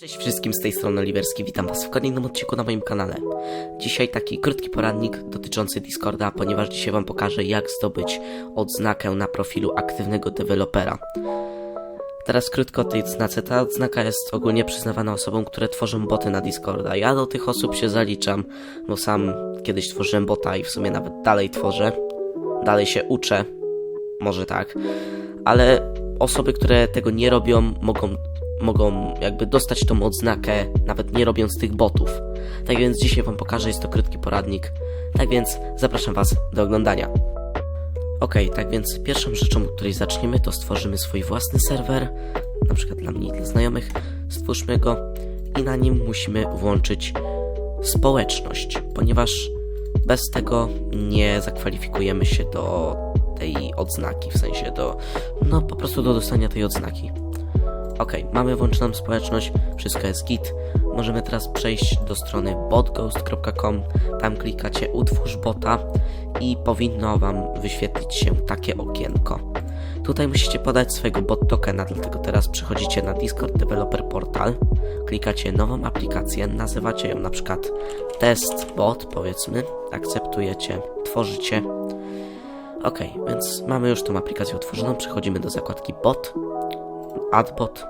Cześć wszystkim, z tej strony Oliwerski, witam was w kolejnym odcinku na moim kanale. Dzisiaj taki krótki poradnik dotyczący Discorda, ponieważ dzisiaj wam pokażę jak zdobyć odznakę na profilu aktywnego dewelopera. Teraz krótko o tej odznace. Ta odznaka jest ogólnie przyznawana osobom, które tworzą boty na Discorda. Ja do tych osób się zaliczam, bo sam kiedyś tworzyłem bota i w sumie nawet dalej tworzę. Dalej się uczę, może tak, ale osoby, które tego nie robią, mogą mogą jakby dostać tą odznakę, nawet nie robiąc tych botów. Tak więc dzisiaj Wam pokażę, jest to krótki poradnik. Tak więc zapraszam Was do oglądania. Ok, tak więc pierwszą rzeczą, od której zaczniemy, to stworzymy swój własny serwer, na przykład dla mnie i dla znajomych. Stwórzmy go i na nim musimy włączyć społeczność, ponieważ bez tego nie zakwalifikujemy się do tej odznaki, w sensie do, no po prostu do dostania tej odznaki. Ok, mamy włączoną społeczność, wszystko jest git. Możemy teraz przejść do strony botghost.com. Tam klikacie utwórz bota i powinno Wam wyświetlić się takie okienko. Tutaj musicie podać swojego bot tokena, dlatego teraz przechodzicie na Discord Developer Portal, klikacie nową aplikację, nazywacie ją na przykład test bot, powiedzmy, akceptujecie, tworzycie. Ok, więc mamy już tą aplikację otworzoną, przechodzimy do zakładki bot, adbot.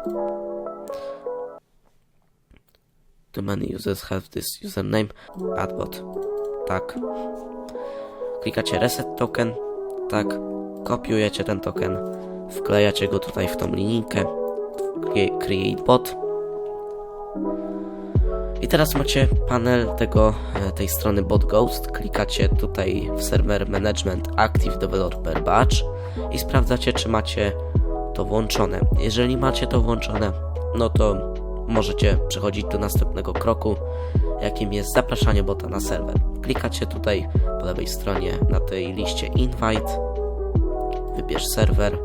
Too many users have this username. Adbot. Tak. Klikacie reset token. Tak. Kopiujecie ten token. Wklejacie go tutaj w tą linijkę. Crea- Create bot. I teraz macie panel tego, e, tej strony Bot Ghost. Klikacie tutaj w Server Management Active Developer Batch i sprawdzacie, czy macie to włączone. Jeżeli macie to włączone, no to możecie przechodzić do następnego kroku, jakim jest zapraszanie bota na serwer. Klikacie tutaj po lewej stronie na tej liście Invite, wybierz serwer,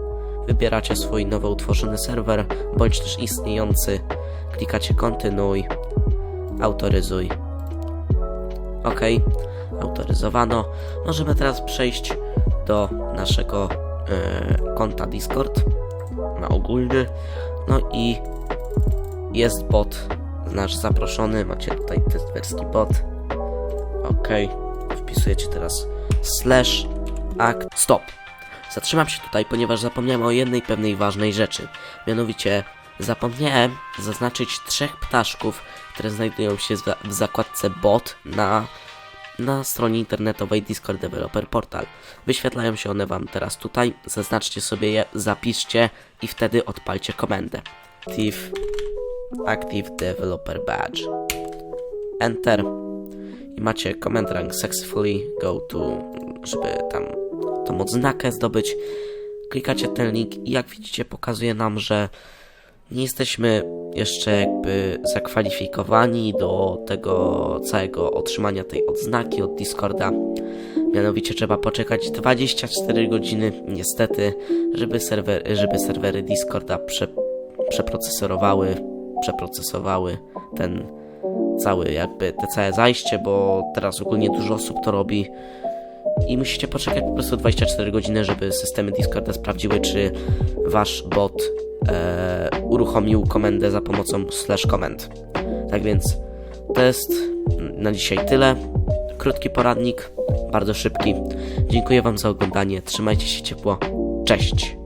wybieracie swój nowo utworzony serwer, bądź też istniejący, klikacie kontynuuj, autoryzuj. OK, autoryzowano. Możemy teraz przejść do naszego e, konta Discord na ogólny. No i jest bot nasz zaproszony. Macie tutaj testwerski bot. OK. Wpisujecie teraz slash act stop. Zatrzymam się tutaj, ponieważ zapomniałem o jednej pewnej ważnej rzeczy. Mianowicie zapomniałem zaznaczyć trzech ptaszków, które znajdują się w zakładce bot na na stronie internetowej Discord Developer Portal. Wyświetlają się one Wam teraz tutaj. Zaznaczcie sobie je, zapiszcie i wtedy odpalcie komendę. Active, Active Developer Badge. Enter. I macie command rank successfully go to, żeby tam tą odznakę zdobyć. Klikacie ten link i jak widzicie pokazuje nam, że nie jesteśmy jeszcze jakby zakwalifikowani do tego całego otrzymania tej odznaki od Discorda. Mianowicie trzeba poczekać 24 godziny, niestety, żeby, serwer, żeby serwery Discorda prze, przeprocesorowały, przeprocesowały ten cały jakby te całe zajście, bo teraz ogólnie dużo osób to robi i musicie poczekać po prostu 24 godziny, żeby systemy Discorda sprawdziły, czy wasz bot e, uruchomił komendę za pomocą slash comment. Tak więc to jest na dzisiaj tyle. Krótki poradnik, bardzo szybki. Dziękuję Wam za oglądanie. Trzymajcie się ciepło. Cześć!